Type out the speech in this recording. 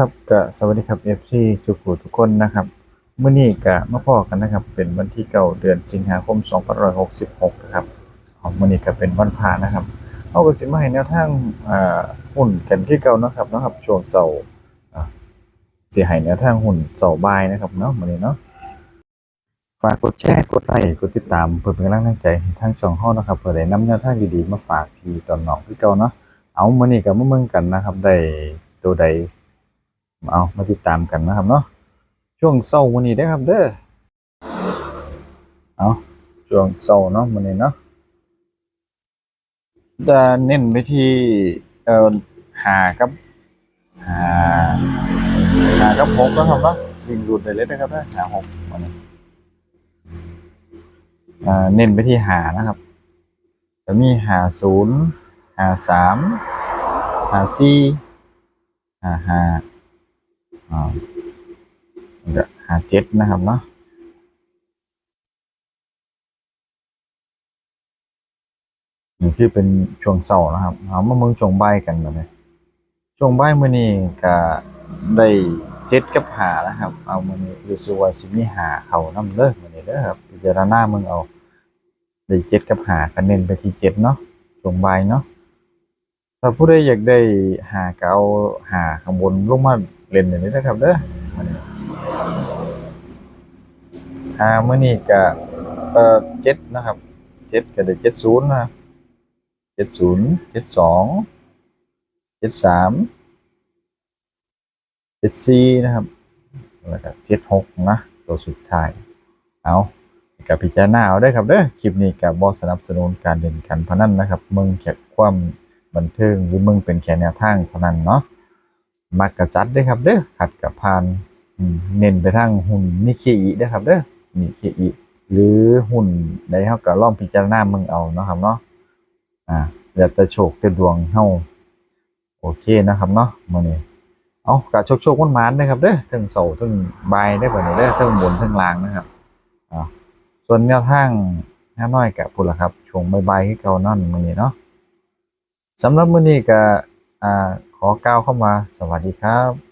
ครับก็สวัสดีครับ FC สุขุทุกคนนะครับเมื้อนี้ก็มาพอกันนะครับ เป็นวันที่เก้าเดือนสิงหาคม2566นะครับของเมื้อนี้ก็เป็นวันพระนะครับเฮาก็สิมาให้แนวทางอ่าหุ้นกันคือเก่านะครับนะครับช่วงเช้าอ่าสิให้แนวทางหุ้นเช้าบ่ายนะครับเนาะมื้อนี้เนาะฝากกดแชร์กดไลค์กดติดตามเพื่อเป็นกำลังใจให้ทางช่องเฮานะครับเพื่อได้นำแนวทางดีๆมาฝากพี่ตอนน้องคือเก่าเนาะเอามื้อนี้ก็มาเบิ่งกันนะครับได้ตัวใด เอามาติดตามกันนะครับเนาะช่วงเศร้าวันนี้ได้ครับเด้อเอาช่วงเศร้าเนาะวันนี้เนาะจะเน้นไปที่เอ่อหากับหาหากับหกนะครับเนาะวิ่งหลุดได้เลยนะครับเด้อหาหกวันนี้เน้นไปที่หานะครับจะมีหาศูนย์หาสามหาสี่หาห้า อ่าแล้วก็หาเจ็ดนะครับเนาะนี่คือเป็นช่วงเสาร์นะครับเอามาเมืองช่วงใบกันแบบนี้ช่วงใบ่ายมื้อนี้ก็ได้เจ็ดกับหานะครับ เอามื้อนี้รู้สึกว่าสิมีหาเขาน้ำเด้อมื้อนี้เด้อครับพิจารณามึงเอาได้เจ็ดกับหาก็เน้นไปที่เจ็ดเนาะช่วงใบเนาะถ้าผู้ใดอยากได้หาก็เอาหาข้างบนลงมา เล่นอย่างนี้นะครับเด้ออ่ามื่อนี้ก็เอ่อเจ็ดนะครับเจ็ดก็ได้เจ็ดศูนย์นะเจ็ดศูนย์เจ็ดสองเจ็ดสามเจ็ดสี่นะครับแล้วก็เจ็ดหกนะตัวสุดท้าย เอากับพิจารณาเอาได้ครับเด้อคลิปนี้กับบอสนับสนุนการเล่นการพนันนะครับ มึงแค่ความบันเทิงหรือมึงเป็นแค่แนวทางเท่านั้นเนาะ มักกระจัดได้อครับเด้อขัดกับพานเน้นไปทางหุ้นนิเคอิด้อครับเด้อนิเคอิหรือหุ้นใดเฮาก็ลองพิจารณามึงเอาเนาะครับเนาะอ่าแล้วแต่โชคแต่ดวงเฮาโอเคนะครับเนาะมื้อนี้เอาก็โชคๆมันมานนะครับเด้อทั้งเสาทั้งบายได้บัดนี้เด้อทั้งบนทั้งล่างนะครับอ่าส่วนแนวทางห้าน้อยก็พุ่นล่ะครับช่วงบ่ายๆคือเก่านั่นมื้อนี้เนาะสำหรับมื้อนี้ก็อ่า ขอก้าวเข้ามา สวัสดีครับ